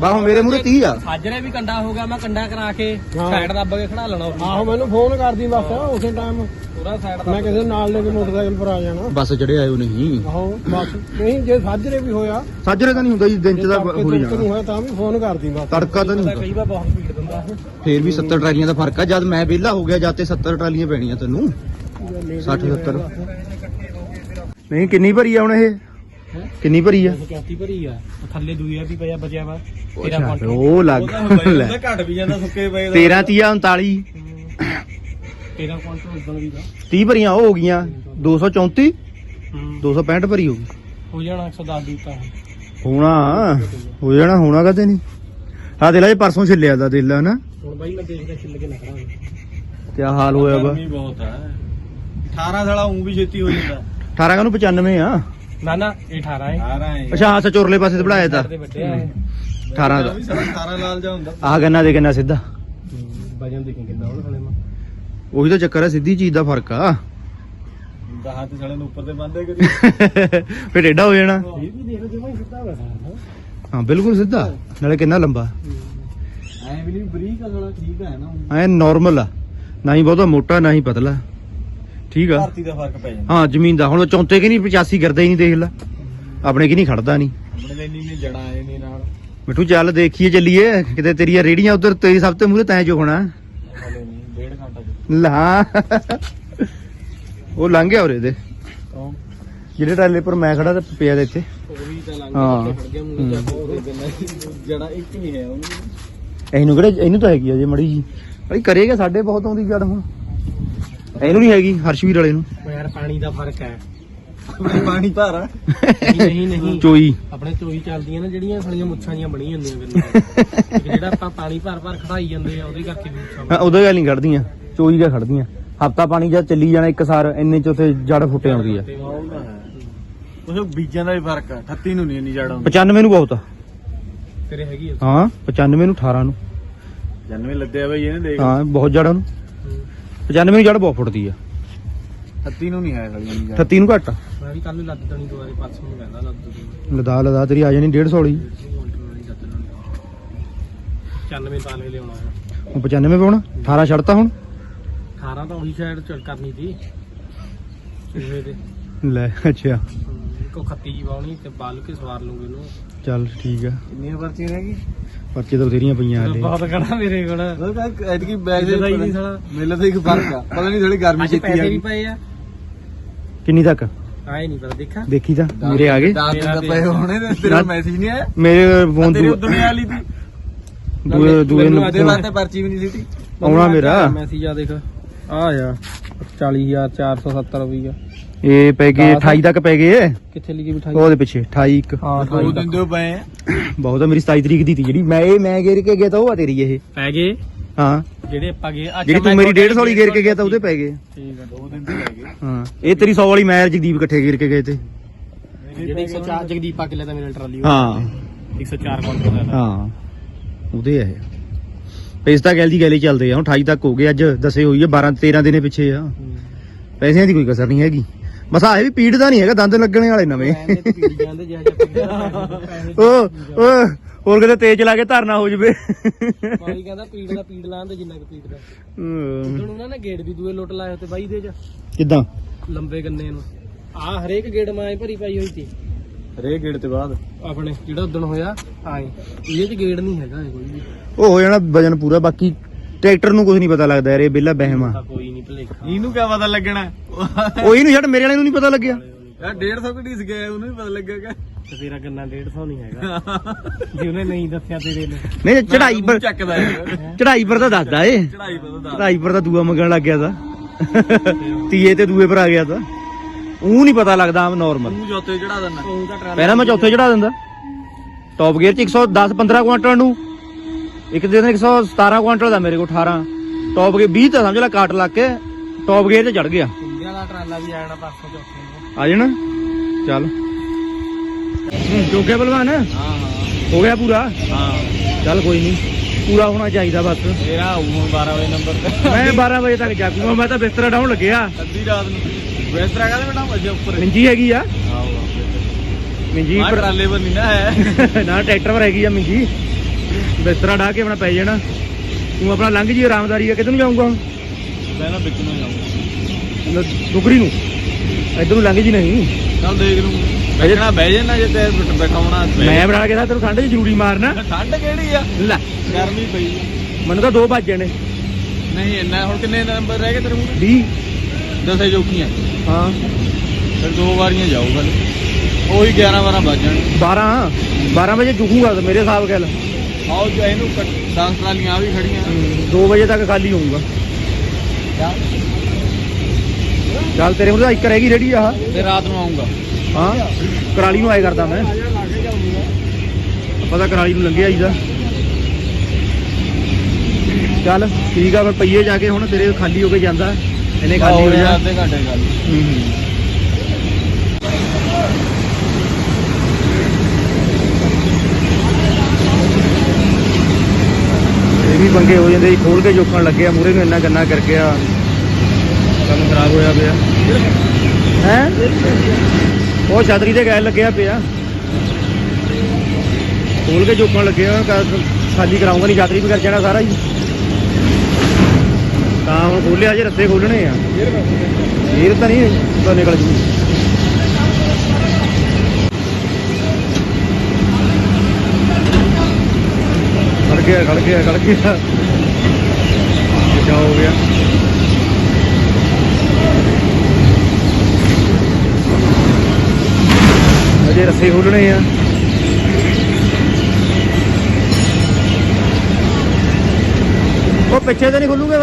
ਬਾ ਹੁਣ ਮੇਰੇ ਮੂਰੇ 30 ਆ। ਸਾਜਰੇ ਵੀ ਕੰਡਾ ਹੋ ਗਿਆ ਮੈਂ ਕੰਡਾ ਕਰਾ ਕੇ ਸਾਈਡ ਦੱਬ ਕੇ ਖੜਾ ਲੈਣਾ ਆਹੋ ਮੈਨੂੰ ਫੋਨ ਕਰਦੀ ਬਸ ਉਸੇ ਟਾਈਮ ਪੂਰਾ ਸਾਈਡ ਮੈਂ ਕਿਸੇ ਨਾਲ ਲੈ ਕੇ ਮੋਟਰਸਾਈਕਲ ਪਰ ਆ ਜਾਣਾ। ਬੱਸ ਚੜੇ ਆਇਓ ਨਹੀਂ। ਆਹੋ ਬਸ। ਨਹੀਂ ਜੇ ਸਾਜਰੇ ਵੀ ਹੋਇਆ। ਸਾਜਰੇ ਤਾਂ ਨਹੀਂ ਹੁੰਦਾ ਜੀ ਦਿਨ ਚ ਤਾਂ ਤੜਕੇ ਹੋ ਹੀ ਨੂੰ ਜਾਣਾ। ਹੋਇਆ ਤਾਂ ਵੀ ਫੋਨ ਕਰਦੀ ਬਸ। ਤੜਕਾ ਤਾਂ ਨਹੀਂ ਹੁੰਦਾ। ਕਈ ਵਾਰ ਬਹੁਤ ਭੀੜ ਦਿੰਦਾ ਫੇਰ ਵੀ 70 ਟਰਾਲੀਆਂ ਦਾ ਫ਼ਰਕ ਆ ਜਦ ਮੈਂ ਵਿਹਲਾ ਹੋ ਗਿਆ ਜਦ ਤੇ 70 ਟਰਾਲੀਆਂ ਪੈਣੀਆਂ ਤੈਨੂੰ। 60 70 ਨਹੀਂ ਕਿੰਨੀ ਭਰੀ ਆ ਹੁਣ ਇਹ? ਕਿੰਨੀ ਭਰੀ ਆ? ਕਿਆਤੀ ਭਰੀ ਆ। ਥੱਲੇ ਦੂਆ ਵੀ ਪਿਆ ਬਚਿਆ ਵਾ। ਤੇਰਾ ਅੱਛਾ, ਕੁਆਂਟਲ ਉਹ ਲੱਗ ਲੈ। ਘਟ ਵੀ ਜਾਂਦਾ ਸੁੱਕੇ ਪਏ ਦਾ। 13 ਤੀਆ 39 ਤੇਰਾ ਕੁਆਂਟਲ ਉਦੋਂ ਵੀ ਦਾ। 30 ਭਰੀਆਂ ਉਹ ਹੋ। ਗਈਆਂ 234 265 ਭਰੀ ਹੋ ਗਈ। ਹੋ ਜਾਣਾ 110 ਦੀ ਤਾਂ। ਹੋਣਾ ਹੋ ਜਾਣਾ ਹੋਣਾ ਕਦੇ ਨਹੀਂ? ਆ ਦੇ ਲੈ ਪਰਸੋਂ ਛਿੱਲਿਆ ਦਾ ਦਿਲ ਨਾ ਹੁਣ ਬਾਈ ਮੈਂ ਦੇਖਦਾ ਛਿੱਲ ਕੇ ਨਾ ਕਰਾਂਗੇ ਕੀ ਹਾਲ ਹੋਇਆ ਵਾ। ਬਹੁਤ ਹੈ 18 ਸਾਲਾ ਉਂ ਵੀ ਛੇਤੀ ਹੋ ਜਾਂਦਾ। 18 ਨੂੰ 95 ਆ? ਨਾ ਨਾ ਇਹ 18 ਹੈ 18 ਹੈ ਅੱਛਾ ਹਾਂ ਸਚੋਰਲੇ ਪਾਸੇ ਤੇ ਬਣਾਇਆ ਤਾ। ਦੇ ਵੱਡੇ ਆ 18 ਦਾ। ਵੀ ਸਾਲਾ 18 ਲਾਲ ਜਾ ਹੁੰਦਾ। ਆਹ ਗੰਨਾ ਦੇ ਗੰਨਾ ਸਿੱਧਾ? ਵਜਨ ਦੇਖੀ ਕਿੰਨਾ ਉਹ ਹਲੇ ਮੈਂ ਉਹੀ ਤਾਂ ਚੱਕਰ ਹੈ ਸਿੱਧੀ ਚੀਜ਼ ਦਾ ਫ਼ਰਕ ਆ। ਦਹਾਂ ਤੇ ਸਾਲੇ ਨੂੰ ਉੱਪਰ ਤੇ ਬੰਦੇ ਕਰੀ ਫੇਰ ਏਡਾ ਹੋ ਜਾਣਾ। ਇਹ ਵੀ ਦੇਖ ਜਿਵੇਂ ਸਿੱਧਾ ਵਸਾ ਹਾਂ ਬਿਲਕੁਲ ਸਿੱਧਾ। ਨਾਲੇ ਕਿੰਨਾ ਲੰਬਾ। ਐ ਵੀ ਨਹੀਂ ਬਰੀਕ ਅਗਲਾ ਠੀਕ ਹੈ ਨਾ। ਐ ਨਾਰਮਲ ਆ। ਨਾ ਹੀ ਬਹੁਤਾ ਮੋਟਾ ਨਾ ਹੀ ਪਤਲਾ। ਠੀਕ ਆ। ਧਰਤੀ ਦਾ ਫ਼ਰਕ ਪੈ ਜਾਂਦਾ। ਹਾਂ ਜ਼ਮੀਨ ਦਾ। ਹੁਣ ਚੌਂਤੇ ਕਿ ਨਹੀਂ 85 ਕਰਦਾ ਹੀ ਨਹੀਂ ਦੇਖ ਲੈ। ਆਪਣੇ ਕਿ ਨਹੀਂ ਖੜਦਾ ਨਹੀਂ। ਆਪਣੇ ਲਈ ਇੰਨੀ ਜੜਾ ਆਏ ਨੇ ਨਾਲ। ਮਿੱਠੂ ਚੱਲ ਦੇਖੀਏ ਚੱਲੀਏ। ਕਿਤੇ ਤੇਰੀਆਂ ਰੇੜੀਆਂ ਉਧਰ ਤੇਰੀ ਸਭ ਤੋਂ ਮੂਹਰੇ ਤੈਂ ਨਹੀਂ ਡੇਢ ਘੰਟਾ ਚ ਲਾ। ਉਹ ਲੰਘ ਗਿਆ ਉਰੇ ਦੇ। ਜਿਹੜੇ ਟਾਲੇ ਪਰ ਮੈਂ ਖੜਾ ਤੇ ਪਿਆ ਦੇ ਇੱਥੇ। ਉਹ ਵੀ ਤਾਂ ਲੰਘ ਹਾਂ। ਜਾ ਜੜਾ ਇੱਕ ਨਹੀਂ ਹੈ ਉਹਨੂੰ। ਇਹਨੂੰ ਕਿਹੜੇ ਇਹਨੂੰ ਤਾਂ ਹੈਗੀ ਆ ਜੇ ਮੜੀ ਜੀ ਭਾਈ ਕਰੇਗਾ ਸਾਡੇ ਬਹੁਤ ਆਉਂਦੀ ਜੜ ਹੁਣ। ਇਹਨੂੰ ਨਹੀਂ ਹੈਗੀ ਹਰਸ਼ਵੀਰ ਵਾਲੇ ਨੂੰ। ਉਹ ਯਾਰ ਪਾਣੀ ਦਾ ਫ਼ਰਕ ਹੈ। ਪਾਣੀ ਭਾਰਾ ਨਹੀਂ ਨਹੀਂ ਨਹੀਂ। ਚੋਈ। ਆਪਣੇ ਚੋਈ ਚੱਲਦੀਆਂ ਨੇ ਜਿਹੜੀਆਂ ਸਾਲੀਆਂ ਮੁੱਛਾਂ ਜੀਆਂ ਬਣੀਆਂ ਹੁੰਦੀਆਂ ਫਿਰ ਇੱਕ ਜਿਹੜਾ ਆਪਾਂ ਪਾਣੀ ਭਰ ਭਰ ਖੜਾਈ ਜਾਂਦੇ ਆ ਉਹਦੇ ਕਰਕੇ ਵੀ ਮੁੱਛਾਂ ਹਾਂ ਉਹਦੇ ਗੱਲ ਨਹੀਂ ਖੜਦੀਆਂ ਚੋਈ ਦਾ ਖੜਦੀਆਂ। ਹਫਤਾ ਪਾਣੀ ਜਦ ਚੱਲੀ ਜਾਣਾ ਇੱਕ ਸਾਰ ਇੰਨੇ ਚ ਉਥੇ ਜੜ ਫੁੱਟੇ ਆਉਂਦੀ ਆ। ਕੁਛ ਬੀਜਾਂ ਦਾ ਵੀ ਫ਼ਰਕ ਆ 38 ਨੂੰ ਨਹੀਂ ਇੰਨੀ ਜੜ ਆਉਂਦੀ। 95 ਨੂੰ ਬਹੁਤ ਆ। ਤੇਰੇ ਹੈਗੀ ਆ? ਹਾਂ 95 ਨੂੰ 18 ਨੂੰ। ਜਨਮੇ ਲੱਦਿਆ ਬਈ ਇਹਨੇ ਦੇਖ। ਹਾਂ ਬਹੁਤ ਜੜਾਂ ਨੂੰ। 95 ਨੂੰ ਜੜ ਬਹੁਤ ਫੁੱਟਦੀ ਆ। 38 ਨੂੰ ਨਹੀਂ ਹੈ ਗਲੀ ਜੜ। 38 ਨੂੰ ਘੱਟ ਆ। ਮੈਂ ਵੀ ਕੱਲ ਨੂੰ ਲੱਦ ਦਣੀ ਦੁਆਰੇ ਪਾਸੋਂ ਨੂੰ ਕਹਿੰਦਾ ਲੱਦ ਦਣੀ। ਲਦਾ ਲਦਾ ਤੇਰੀ ਆ ਜਾਣੀ 150 ਵਾਲੀ। 95 ਤਾਲੇ ਲਿਆਉਣਾ ਹੈ ਹੁਣ 95 ਪਾਉਣਾ? 18 ਛੱਡਤਾ ਹੁਣ? 18 ਤਾਂ ਉਹੀ ਸਾਈਡ ਚੱਲ ਕਰਨੀ ਸੀ। ਸੂਹੇ ਤੇ। ਲੈ ਅੱਛਾ। ਕੋ ਖੱਤੀ ਜੀ ਪਾਉਣੀ ਤੇ ਬਾਲ ਕੇ ਸਵਾਰ ਲੂੰਗੇ ਇਹਨੂੰ ਚੱਲ ਠੀਕ ਆ। ਕਿੰਨੀਆਂ ਪਰਚੀਆਂ ਰਹਿ ਗਈ ਪਰਚੇ ਤਾਂ ਬਥੇਰੀਆਂ ਪਈਆਂ ਹਲੇ ਬਹੁਤ ਕੜਾ ਮੇਰੇ ਕੋਲ। ਐਤਕੀ ਬੈਗ ਮਿਲਦਾ ਹੀ ਨਹੀਂ ਸਾਲਾ। ਮਿਲਦਾ ਤਾਂ ਇੱਕ ਫ਼ਰਕ ਆ। ਪਤਾ ਨਹੀਂ ਥੋੜੀ ਗਰਮੀ ਛੇਤੀ ਆ ਪੈਸੇ ਵੀ ਗਈ ਪਏ ਆ। ਕਿੰਨੀ ਤੱਕ? ਆਏ ਨਹੀਂ ਪਤਾ ਦੇਖਾ। ਦੇਖੀ ਤਾਂ। ਮੇਰੇ ਆ ਗਏ। 10 ਦਿਨ ਦਾ ਪਏ ਹੋਣੇ ਤੇ ਤੇਰਾ ਮੈਸੇਜ ਨਹੀਂ ਆਇਆ? ਮੇਰੇ ਫੋਨ ਤੇਰੀ ਦੂ ਦੁਨੀਆ ਵਾਲੀ ਦੀ ਦੂਏ ਦੂਏ ਨੰਬਰ ਤੇ ਪਰਚੀ ਵੀ ਨਹੀਂ ਦਿੱਤੀ। ਆਉਣਾ ਮੇਰਾ। ਮੈਸੇਜ ਆ ਦੇਖ। ਆ ਆ 40470 ਰੁਪਈਆ। ਇਹ ਪੈ ਗਏ 28 ਤੱਕ ਪੈ ਗਏ ਕਿੱਥੇ ਲਿਖੀ ਬਿਠਾਈ ਉਹਦੇ ਪਿੱਛੇ 28 ਇੱਕ। ਹਾਂ ਦੋ ਦਿਨ ਦੇ ਪਏ ਆ। ਬਹੁਤ ਆ ਮੇਰੀ 27 ਤਰੀਕ ਦੀ ਤੀ ਜਿਹੜੀ। ਮੈਂ ਇਹ ਮੈਂ ਗੇਰ ਕੇ ਗਿਆ ਤਾਂ ਉਹ ਆ ਤੇਰੀ ਇਹ। ਪੈ ਗਏ? ਹਾਂ। ਜਿਹੜੇ ਆਪਾਂ ਗਏ ਅੱਛਾ, ਜਿਹੜੀ ਤੂੰ ਮੇਰੀ ਤੁਹਾਡੇ 150 ਵਾਲੀ ਗੇਰ ਕੇ ਗਿਆ ਤਾਂ ਉਹਦੇ ਪੈ ਗਏ। ਠੀਕ ਆ ਦੋ ਦਿਨ ਦੇ ਰਹਿ ਗਏ। ਹਾਂ। ਇਹ ਤੇਰੀ 100 ਵਾਲੀ ਮੈਂ ਜਗਦੀਪ ਇਕੱਠੇ ਗੇਰ ਕੇ ਗਏ ਤੇ। ਜਿਹੜੇ 104 ਜਗਦੀਪ ਪਾ ਕੇ ਲੈ ਤਾਂ ਮੇਰੇ ਟਰਾਲੀ ਹਾਂ। 104 ਕਾਉਂਟਰ ਦਾ। ਹਾਂ। ਉਹਦੇ ਆ ਇਹ। ਪੈਸੇ ਤਾਂ ਗੱਲ ਦੀ ਗੱਲ ਹੀ ਚੱਲਦੇ ਆ। ਹੁਣ 28 ਤੱਕ ਹੋ ਗਏ ਅੱਜ ਦੱਸੇ ਹੋਈ ਆ 12 13 ਦਿਨੇ ਪਿੱਛੇ ਆ। ਪੈਸਿਆਂ ਦੀ ਕੋਈ ਕਸਰ ਨਹੀਂ ਹੈਗੀ। ਬਸ ਆਹ ਇਹ ਵੀ ਪੀੜ ਦਾ ਨਹੀਂ ਹੈਗਾ ਦੰਦ ਲੱਗਣੇ ਵਾਲੇ ਨਵੇਂ। ਉਹ ਉਹ ਹੋਰ ਕਿਤੇ ਤੇਜ਼ ਚਲਾ ਕੇ ਧਰਨਾ ਹੋ ਜਵੇ। ਮਾਲੀ ਕਹਿੰਦਾ ਪੀੜ ਦਾ ਪੀੜ ਲਾਣ ਦੇ ਜਿੰਨਾ ਕੁ ਪੀੜ ਦਾ। ਹੁਣ ਉਹਨਾਂ ਨੇ ਗੇੜ ਵੀ ਦੂਏ ਲੋਟ ਲਾਏ ਤੇ ਬਾਈ ਦੇ ਚ। ਕਿੱਦਾਂ? ਲੰਬੇ ਗੰਨੇ ਨੂੰ। ਆ ਹਰੇਕ ਗੇੜ ਮਾਏ ਭਰੀ ਪਾਈ ਹੋਈ ਸੀ। ਰੇ ਗੇੜ ਤੇ ਬਾਅਦ? ਆਪਣੇ ਜਿਹੜਾ ਉਦਣ ਹੋਇਆ ਆਏ। ਇਹਦੇ ਚ ਗੇੜ ਨਹੀਂ ਹੈਗਾ ਇਹ ਕੋਈ ਵੀ। ਉਹ ਹੋ ਜਾਣਾ ਵਜਨ ਪੂਰਾ ਬਾਕੀ ਟਰੈਕਟਰ ਨੂੰ ਕੁਝ ਨਹੀਂ ਪਤਾ ਲੱਗਦਾ ਯਾਰ ਇਹ ਬਿੱਲਾ ਬਹਿਮ ਆ। ਤਾਂ ਕੋਈ ਨਹੀਂ ਭਲੇਖਾ। ਇਹਨੂੰ ਕਿਆ ਪਤਾ ਲੱਗਣਾ? ਉਹੀ ਨੂੰ ਛੱਡ ਮੇਰੇ ਵਾਲੇ ਨੂੰ ਨਹੀਂ ਪਤਾ ਲੱਗਿਆ। ਯਾਰ 150 ਘੜੀ ਸੀ ਗਿਆ ਉਹਨੂੰ ਵੀ ਪਤਾ ਲੱਗੇਗਾ ਤੇ ਤੇਰਾ ਗੰਨਾ 150 ਨਹੀਂ ਹੈਗਾ। ਜੇ ਉਹਨੇ ਨਹੀਂ ਦੱਸਿਆ ਤੇਰੇ ਨੇ ਨਹੀਂ ਚੜਾਈ ਪਰ ਚੱਕਦਾ ਚੜਾਈ ਪਰ ਤਾਂ ਦੱਸਦਾ ਏ। ਚੜਾਈ ਪਤਾ ਦਾ ਚੜਾਈ ਪਰ ਤਾਂ ਦੂਆ ਮੰਗਣ ਲੱਗ ਗਿਆ ਤਾਂ। ਤੀਏ ਤੇ ਦੂਏ ਪਰ ਆ ਗਿਆ ਤਾਂ। ਉਹ ਨਹੀਂ ਪਤਾ ਲੱਗਦਾ ਆਮ ਨਾਰਮਲ ਤੂੰ ਚੜਾ ਦਿੰਦਾ। ਤਾਂ ਪਹਿਲਾਂ ਮੈਂ ਚੌਥੇ ਚੜਾ ਦਿੰਦਾ। ਟੌਪ ਗੇਅਰ ਚ 110 15 ਕੁਆਂਟਲ ਨੂੰ। ਇੱਕ ਦਿਨ 117 ਕੁਆਂਟਲ ਦਾ ਮੇਰੇ ਕੋਲ 18 ਟੌਪ ਗੇਅਰ 20 ਤਾਂ ਸਮਝ ਲੈ ਕਾਟ ਲਾ ਕੇ ਟੌਪ ਗੇਅਰ ਤੇ ਚੜ ਗਿਆ। ਟਰਾਲਾ ਵੀ ਚੌਥੇ ਨੂੰ। ਆ ਜਾਣਾ? ਚੱਲ। ਜੋਗੇ ਬਲਵਾਨ ਹਾਂ ਹਾਂ। ਹੋ ਗਿਆ ਪੂਰਾ? ਹਾਂ। ਚੱਲ ਕੋਈ ਨਹੀਂ ਪੂਰਾ ਹੋਣਾ ਚਾਹੀਦਾ ਬਸ। ਆਊ ਹੁਣ 12 ਵਜੇ ਨੰਬਰ ਤੇ। ਮੈਂ 12 ਵਜੇ ਤੱਕ ਜਾਗੂਗਾ ਮੈਂ ਤਾਂ ਬਿਸਤਰਾ ਡਾਉਣ ਲੱਗਿਆ। ਅੱਧੀ ਰਾਤ ਨੂੰ। ਵੈਸਟਰਾ ਕਹਿੰਦਾ ਬੇਟਾ ਵਜੇ ਉੱਪਰ। ਮਿੰਜੀ ਹੈਗੀ ਆ। ਆਓ ਮਿੰਜੀ ਪਰ ਟਰਾਲੇ ਪਰ ਨਹੀਂ ਨਾ ਹੈ। ਨਾ ਟਰੈਕਟਰ ਪਰ ਹੈਗੀ ਆ ਮਿੰਜੀ। ਬਿਸਤਰਾ ਢਾ ਕੇ ਆਪਣਾ ਪੈ ਜਾਣਾ। ਤੂੰ ਆਪਣਾ ਲੰਘ ਜੀ ਆਰਾਮਦਾਰੀ ਆ ਕਿੱਧਰ ਨੂੰ ਜਾਊਂਗਾ? ਮੈਂ ਨਾ ਵਿੱਚ ਨੂੰ ਜਾਊਂ ਡੁਗਰੀ ਨੂੰ। ਇੱਧਰ ਨੂੰ ਲੰਘ ਜੀ ਨਹੀਂ। ਚੱਲ ਦੇਖ ਲੂੰ ਬੈਠਣਾ ਬਹਿ ਜਾਣਾ ਜੇ ਤੇ ਬੈਠਾ ਹੋਣਾ ਮੈਂ ਬਣਾ ਕੇ ਤਾਂ ਤੈਨੂੰ ਠੰਡ 'ਚ ਜ਼ਰੂਰੀ ਮਾਰਨਾ। ਠੰਡ ਕਿਹੜੀ ਆ? ਲੈ। ਗਰਮੀ ਪਈ। ਮੈਨੂੰ ਤਾਂ 2 ਵੱਜ ਜਾਣੇ। ਨਹੀਂ ਇੰਨਾ ਹੁਣ ਕਿੰਨੇ ਨੰਬਰ ਰਹਿ ਗਏ ਤੇਰੇ ਮੂਹਰੇ 20 ਦਸੇ ਜੋਕੀਆਂ ਹਾਂ। ਫਿਰ ਦੋ ਵਾਰੀਆਂ ਜਾਊਗਾ ਉਹੀ 11 12 ਵੱਜ ਜਾਣ। 12 12 ਵਜੇ ਤਾਂ ਮੇਰੇ ਹਿਸਾਬ ਗੱਲ ਆਓ ਜੋ ਇਹਨੂੰ 10 ਟਰਾਲੀਆਂ ਆ ਵੀ ਖੜੀਆਂ। 2 ਵਜੇ ਤੱਕ ਖਾਲੀ ਹੋਊਗਾ। ਚੱਲ। ਤੇਰੇ ਤਾਂ ਇੱਕ ਰਹਿ ਗਈ ਰੇੜੀ ਆਹ ਤੇ ਰਾਤ ਨੂੰ ਆਉਂਗਾ ਹਾਂ ਕਰਾਲੀ ਨੂੰ ਆਏ ਕਰਦਾ ਮੈਂ। ਪਤਾ ਕਰਾਲੀ ਨੂੰ ਲੰਘਿਆ ਆਈਦਾ ਚੱਲ ਠੀਕ ਆ ਫਿਰ ਪਈਏ ਜਾ ਕੇ ਹੁਣ ਤੇਰੇ ਖਾਲੀ ਹੋ ਕੇ ਜਾਂਦਾ। ਇਹਨੇ ਖਾਲੀ ਹੋ ਜਾ ਅੱਧੇ ਘੰਟੇ ਗੱਲ। ਹੂੰ ਹੂੰ। ਪੰਗੇ ਹੋ ਜਾਂਦੇ ਜੀ ਖੋਲ ਕੇ ਜੋਖਣ ਲੱਗੇ ਆ ਮੂਰੇ ਨੂੰ ਇੰਨਾ ਗੰਨਾ ਕਰ ਗਿਆ। ਕੰਮ ਖਰਾਬ ਹੋਇਆ ਪਿਆ। ਹੈ? ਉਹ ਛਤਰੀ ਤੇ ਗੈਲ ਲੱਗਿਆ ਪਿਆ। ਖੋਲ ਕੇ ਜੋਖਣ ਲੱਗੇ ਆ ਖਾਲੀ ਕਰਾਉਂਗਾ ਨਹੀਂ, ਛਤਰੀ ਵੀ ਕਰ ਜਾਣਾ ਸਾਰਾ ਜੀ ਤਾਂ ਹੁਣ ਖੋਲਿਆ ਜੇ, ਰੱਸੇ ਖੋਲਣੇ ਆ। ਇਹ ਤਾਂ ਨਹੀਂ, ਤਾਂ ਨਿਕਲ ਜੂ। ਖੜ ਗਿਆ ਖੜ ਗਿਆ ਖੜ ਗਿਆ। ਕਿਆ ਹੋ ਗਿਆ? ਅਜੇ ਰੱਸੇ ਖੋਲਣੇ ਆ। ਉਹ ਪਿੱਛੇ ਤੇ ਨਹੀਂ ਖੁੱਲੂਗੇ